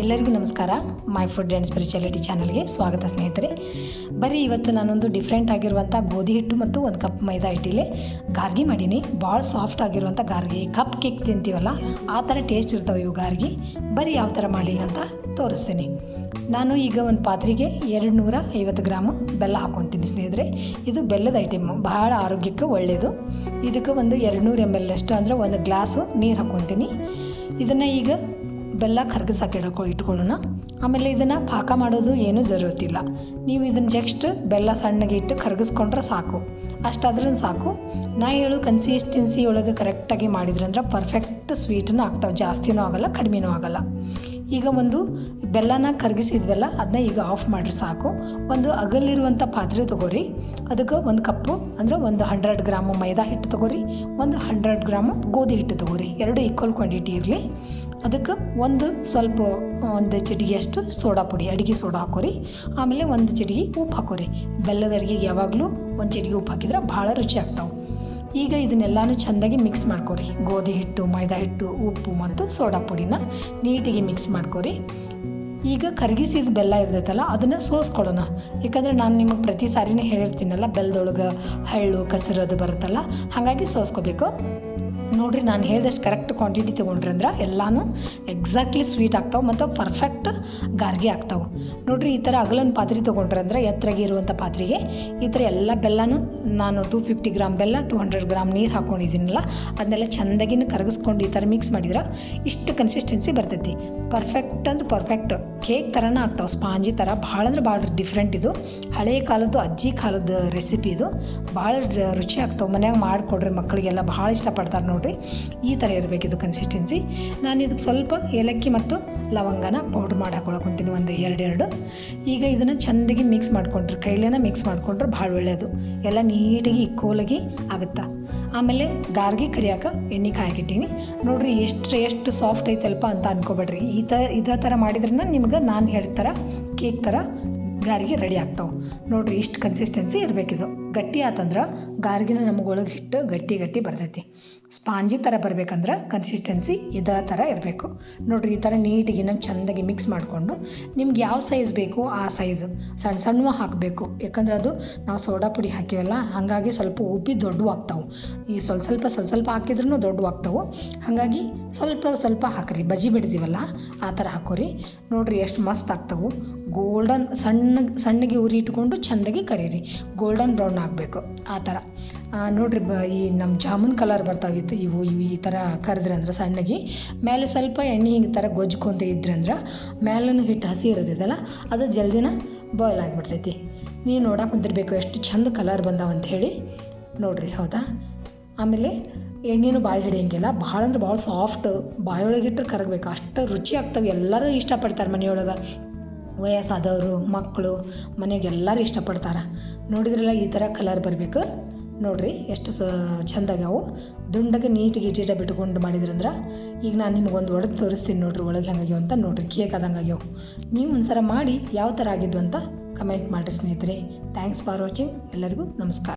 ಎಲ್ಲರಿಗೂ ನಮಸ್ಕಾರ. My food and spirituality ಚಾನಲ್ಗೆ ಸ್ವಾಗತ ಸ್ನೇಹಿತರೆ. ಬರೀ ಇವತ್ತು ನಾನೊಂದು ಡಿಫ್ರೆಂಟ್ ಆಗಿರುವಂಥ ಗೋಧಿ ಹಿಟ್ಟು ಮತ್ತು ಒಂದು ಕಪ್ ಮೈದಾ ಹಿಟ್ಟಿಲೆ ಗಾರ್ಗಿ ಮಾಡೀನಿ. ಭಾಳ ಸಾಫ್ಟ್ ಆಗಿರುವಂಥ ಗಾರ್ಗಿ. ಕಪ್ ಕೇಕ್ ತಿಂತೀವಲ್ಲ, ಆ ಥರ ಟೇಸ್ಟ್ ಇರ್ತಾವೆ ಇವು ಗಾರ್ಗಿ. ಬರೀ ಯಾವ ಥರ ಮಾಡೀನಿ ಅಂತ ತೋರಿಸ್ತೀನಿ. ನಾನು ಈಗ ಒಂದು ಪಾತ್ರೆಗೆ ಎರಡು ನೂರ ಐವತ್ತು ಗ್ರಾಮು ಬೆಲ್ಲ ಹಾಕ್ಕೊತೀನಿ ಸ್ನೇಹಿತರೆ. ಇದು ಬೆಲ್ಲದ ಐಟಮ್ ಬಹಳ ಆರೋಗ್ಯಕ್ಕೆ ಒಳ್ಳೆಯದು ಇದಕ್ಕೆ ಒಂದು ಎರಡು ನೂರು ಎಂ ಎಲ್ ಅಷ್ಟು ಅಂದರೆ ಒಂದು ಗ್ಲಾಸು ನೀರು ಹಾಕ್ಕೊತೀನಿ ಇದನ್ನು ಈಗ ಬೆಲ್ಲ ಕರ್ಗಿಸಕ್ಕೆ ಇಡಕೊ ಇಟ್ಕೊಳ್ಳೋಣ. ಆಮೇಲೆ ಇದನ್ನು ಪಾಕ ಮಾಡೋದು ಏನೂ ಜರುರತಿಲ್ಲ ನೀವು ಇದನ್ನು ಜಸ್ಟ್ ಬೆಲ್ಲ ಸಣ್ಣಗೆ ಇಟ್ಟು ಕರಗಿಸ್ಕೊಂಡ್ರೆ ಸಾಕು. ಅಷ್ಟಾದ್ರೂ ಸಾಕು. ನಾ ಹೇಳು ಕನ್ಸಿಸ್ಟೆನ್ಸಿ ಒಳಗೆ ಕರೆಕ್ಟಾಗಿ ಮಾಡಿದ್ರಂದ್ರೆ ಪರ್ಫೆಕ್ಟ್ ಸ್ವೀಟನ್ನು ಆಗ್ತಾವೆ. ಜಾಸ್ತಿನೂ ಆಗಲ್ಲ, ಕಡಿಮೆನೂ ಆಗಲ್ಲ. ಈಗ ಒಂದು ಬೆಲ್ಲನ ಕರಗಿಸಿದ್ವಲ್ಲ ಅದನ್ನ ಈಗ ಆಫ್ ಮಾಡಿರಿ ಸಾಕು. ಒಂದು ಅಗಲಿರುವಂಥ ಪಾತ್ರೆ ತೊಗೋರಿ. ಅದಕ್ಕೆ ಒಂದು ಕಪ್ಪು, ಅಂದರೆ ಒಂದು ಹಂಡ್ರೆಡ್ ಗ್ರಾಮು ಮೈದಾ ಹಿಟ್ಟು ತೊಗೋರಿ. ಒಂದು ಹಂಡ್ರೆಡ್ ಗ್ರಾಮು ಗೋಧಿ ಹಿಟ್ಟು ತಗೋರಿ. ಎರಡು ಈಕ್ವಲ್ ಕ್ವಾಂಟಿಟಿ ಇರಲಿ. ಅದಕ್ಕೆ ಒಂದು ಸ್ವಲ್ಪ, ಒಂದು ಚಿಟಿಗೆಯಷ್ಟು ಸೋಡಾ ಪುಡಿ, ಅಡುಗೆ ಸೋಡಾ ಹಾಕೋರಿ. ಆಮೇಲೆ ಒಂದು ಚಿಟಿಗೆ ಉಪ್ಪು ಹಾಕೋರಿ. ಬೆಲ್ಲದ ಅಡುಗೆಗೆ ಯಾವಾಗಲೂ ಒಂದು ಚಿಟಿಗೆ ಉಪ್ಪು ಹಾಕಿದ್ರೆ ಭಾಳ ರುಚಿ ಆಗ್ತಾವೆ. ಈಗ ಇದನ್ನೆಲ್ಲಾನು ಚೆಂದಾಗಿ ಮಿಕ್ಸ್ ಮಾಡ್ಕೊರಿ. ಗೋಧಿ ಹಿಟ್ಟು, ಮೈದಾ ಹಿಟ್ಟು, ಉಪ್ಪು ಮತ್ತು ಸೋಡಾ ಪುಡಿನ ನೀಟಿಗೆ ಮಿಕ್ಸ್ ಮಾಡ್ಕೊರಿ. ಈಗ ಕರಗಿಸಿದ ಬೆಲ್ಲ ಇರ್ತೈತಲ್ಲ, ಅದನ್ನು ಸೋಸ್ಕೊಳ್ಳೋಣ. ಯಾಕಂದರೆ ನಾನು ನಿಮಗೆ ಪ್ರತಿ ಸಾರಿನೇ ಹೇಳಿರ್ತೀನಲ್ಲ ಬೆಲ್ಲದೊಳಗೆ ಹಳ್ಳು, ಕಸರು ಬರುತ್ತಲ್ಲ, ಹಾಗಾಗಿ ಸೋಸ್ಕೋಬೇಕು. ನೋಡಿರಿ, ನಾನು ಹೇಳಿದಷ್ಟು ಕರೆಕ್ಟ್ ಕ್ವಾಂಟಿಟಿ ತೊಗೊಂಡ್ರಿ ಅಂದ್ರೆ ಎಲ್ಲನೂ ಎಕ್ಸಾಕ್ಟ್ಲಿ ಸ್ವೀಟ್ ಆಗ್ತಾವೆ ಮತ್ತು ಪರ್ಫೆಕ್ಟ್ ಗಾರ್ಗಿ ಆಗ್ತಾವೆ. ನೋಡಿರಿ, ಈ ಥರ ಅಗಲನ್ ಪಾತ್ರೆ ತೊಗೊಂಡ್ರೆ ಅಂದ್ರೆ ಎತ್ತರಾಗಿ ಇರುವಂಥ ಪಾತ್ರೆಗೆ ಈ ಥರ ಎಲ್ಲ ಬೆಲ್ಲನೂ ನಾನು ಟೂ ಫಿಫ್ಟಿ ಗ್ರಾಮ್ ಬೆಲ್ಲ ಟೂ ಹಂಡ್ರೆಡ್ ಗ್ರಾಮ್ ನೀರು ಹಾಕ್ಕೊಂಡಿದ್ದೀನಲ್ಲ ಅದನ್ನೆಲ್ಲ ಚೆಂದಾಗಿನ ಕರಗಿಸ್ಕೊಂಡು ಈ ಥರ ಮಿಕ್ಸ್ ಮಾಡಿದ್ರೆ ಇಷ್ಟು ಕನ್ಸಿಸ್ಟೆನ್ಸಿ ಬರ್ತೈತಿ. ಪರ್ಫೆಕ್ಟ್ ಅಂದ್ರೆ ಪರ್ಫೆಕ್ಟ್ ಕೇಕ್ ಥರನ ಆಗ್ತಾವೆ, ಸ್ಪಾಂಜಿ ಥರ ಭಾಳ ಅಂದ್ರೆ ಭಾಳ ಡಿಫ್ರೆಂಟ್ ಇದು. ಹಳೆಯ ಕಾಲದ್ದು ಅಜ್ಜಿ ಕಾಲದ ರೆಸಿಪಿ ಇದು. ಭಾಳ ರುಚಿ ಆಗ್ತಾವೆ. ಮನ್ಯಾಗ ಮಾಡಿಕೊಡ್ರಿ ಮಕ್ಕಳಿಗೆಲ್ಲ ಭಾಳ ಇಷ್ಟಪಡ್ತಾರೆ ನೋಡಿರಿ. ಈ ಥರ ಇರಬೇಕು ಇದು ಕನ್ಸಿಸ್ಟೆನ್ಸಿ ನಾನು ಇದಕ್ಕೆ ಸ್ವಲ್ಪ ಏಲಕ್ಕಿ ಮತ್ತು ಲವಂಗನ ಪೌಡ್ರ್ ಮಾಡಿ ಹಾಕೊಳಕೊಂತೀನಿ ಒಂದು ಎರಡೆರಡು. ಈಗ ಇದನ್ನು ಚೆಂದಾಗಿ ಮಿಕ್ಸ್ ಮಾಡ್ಕೊಂಡ್ರೆ, ಕೈಲೇನ ಮಿಕ್ಸ್ ಮಾಡ್ಕೊಂಡ್ರೆ ಭಾಳ ಒಳ್ಳೆಯದು ಎಲ್ಲ ನೀಟಾಗಿ ಇಕ್ಕೋಲಾಗಿ ಆಗುತ್ತಾ. ಆಮೇಲೆ ಗಾರ್ಗಿ ಕರಿಯಾಕ ಎಣ್ಣೆ ಕಾಯಾಕಿಟ್ಟೀನಿ. ನೋಡ್ರಿ ಎಷ್ಟು ಎಷ್ಟು ಸಾಫ್ಟ್ ಐತಲ್ಪ ಅಂತ ಅನ್ಕೋಬೇಡ್ರಿ. ಈ ಥರ ಇದೇ ಥರ ಮಾಡಿದ್ರನ್ನ ನಿಮ್ಗೆ ನಾನು ಹೇಳ್ತಾರ ಕೇಕ್ ಥರ ಗಾರ್ಗಿ ರೆಡಿ ಆಗ್ತಾವೆ. ನೋಡಿರಿ ಇಷ್ಟು ಕನ್ಸಿಸ್ಟೆನ್ಸಿ ಇರಬೇಕಿದು. ಗಟ್ಟಿ ಆತಂದ್ರೆ ಗಾರ್ಗಿನ ನಮಗೆ ಒಳಗೆ ಹಿಟ್ಟು ಗಟ್ಟಿ ಗಟ್ಟಿ ಬರ್ತೈತಿ. ಸ್ಪಾಂಜಿ ಥರ ಬರಬೇಕಂದ್ರೆ ಕನ್ಸಿಸ್ಟೆನ್ಸಿ ಇದೇ ಥರ ಇರಬೇಕು. ನೋಡಿರಿ ಈ ಥರ ನೀಟಿಗೆ ನಮ್ಮ ಚೆಂದಾಗಿ ಮಿಕ್ಸ್ ಮಾಡಿಕೊಂಡು ನಿಮ್ಗೆ ಯಾವ ಸೈಜ್ ಬೇಕು ಆ ಸೈಜ್ ಸಣ್ಣ ಸಣ್ಣ ಹಾಕಬೇಕು. ಯಾಕಂದ್ರೆ ಅದು ನಾವು ಸೋಡಾ ಪುಡಿ ಹಾಕಿವಲ್ಲ, ಹಾಗಾಗಿ ಸ್ವಲ್ಪ ಉಬ್ಬಿ ದೊಡ್ಡವು ಆಗ್ತಾವೆ. ಈ ಸ್ವಲ್ಪ ಸ್ವಲ್ಪ ಸ್ವಲ್ಪ ಸ್ವಲ್ಪ ಹಾಕಿದ್ರೂ ದೊಡ್ಡವು ಆಗ್ತಾವೆ. ಹಾಗಾಗಿ ಸ್ವಲ್ಪ ಸ್ವಲ್ಪ ಹಾಕ್ರಿ. ಬಜಿ ಬಿಡ್ತೀವಲ್ಲ, ಆ ಥರ ಹಾಕೋರಿ. ನೋಡಿರಿ ಎಷ್ಟು ಮಸ್ತ್ ಆಗ್ತಾವೆ. ಗೋಲ್ಡನ್ ಸಣ್ಣ, ಸಣ್ಣಗೆ ಉರಿ ಇಟ್ಕೊಂಡು ಚೆಂದಾಗಿ ಕರೀರಿ. ಗೋಲ್ಡನ್ ಬ್ರೌನ್ ಆಗಬೇಕು, ಆ ಥರ. ನೋಡಿರಿ ಈ ನಮ್ಮ ಜಾಮೂನ್ ಕಲರ್ ಬರ್ತಾವೆ ಇದು ಇವು ಇವು ಈ ಥರ ಕರೆದ್ರಂದ್ರೆ ಸಣ್ಣಗೆ. ಮೇಲೆ ಸ್ವಲ್ಪ ಎಣ್ಣೆ ಹಿಂಗೆ ಥರ ಗೊಜ್ಕೊಂತ ಇದ್ರೆ ಅಂದ್ರೆ ಮೇಲೂ ಹಿಟ್ಟು ಹಸಿ ಇರೋದಿದಲ್ಲ, ಅದು ಜಲ್ದಿನ ಬಾಯ್ಲ್ ಆಗಿಬಿಡ್ತೈತಿ. ನೀವು ನೋಡಕ್ಕೆ ಕುಂತಿರ್ಬೇಕು, ಎಷ್ಟು ಚಂದ ಕಲರ್ ಬಂದಾವ ಅಂತ ಹೇಳಿ. ನೋಡಿರಿ, ಹೌದಾ? ಆಮೇಲೆ ಎಣ್ಣೆನೂ ಭಾಳ ಹಿಡಿಯಂಗಿಲ್ಲ ಭಾಳ ಅಂದ್ರೆ ಭಾಳ ಸಾಫ್ಟ್ ಬಾಯೊಳಗಿಟ್ರೆ ಕರಗಬೇಕು. ಅಷ್ಟು ರುಚಿ ಆಗ್ತವೆ. ಎಲ್ಲರೂ ಇಷ್ಟಪಡ್ತಾರೆ ಮನೆಯೊಳಗೆ. ವಯಸ್ಸಾದವರು ಮಕ್ಕಳು ಮನೆಗೆ ಎಲ್ಲರೂ ಇಷ್ಟಪಡ್ತಾರೆ. ನೋಡಿದ್ರಲ್ಲ ಈ ಥರ ಕಲರ್ ಬರಬೇಕು. ನೋಡಿರಿ ಎಷ್ಟು ಸ ಚೆಂದಾಗ್ಯಾವು. ದುಂಡಗೆ ನೀಟಿಗೆ ಇಟ್ಟಿಟ ಬಿಟ್ಕೊಂಡು ಮಾಡಿದ್ರಂದ್ರೆ ಈಗ ನಾನು ನಿಮಗೊಂದು ಒಡೆದು ತೋರಿಸ್ತೀನಿ ನೋಡ್ರಿ ಒಳಗೆ ಹೆಂಗಾಗ್ಯಾವ ಅಂತ. ನೋಡ್ರಿ ಕೇಕ್ ಆದಂಗೆ ಆಗ್ಯಾವ. ನೀವು ಒಂದ್ಸಲ ಮಾಡಿ ಯಾವ ಥರ ಆಗಿದ್ದು ಅಂತ ಕಮೆಂಟ್ ಮಾಡಿರಿ ಸ್ನೇಹಿತರೆ. ಥ್ಯಾಂಕ್ಸ್ ಫಾರ್ ವಾಚಿಂಗ್ ಎಲ್ಲರಿಗೂ ನಮಸ್ಕಾರ.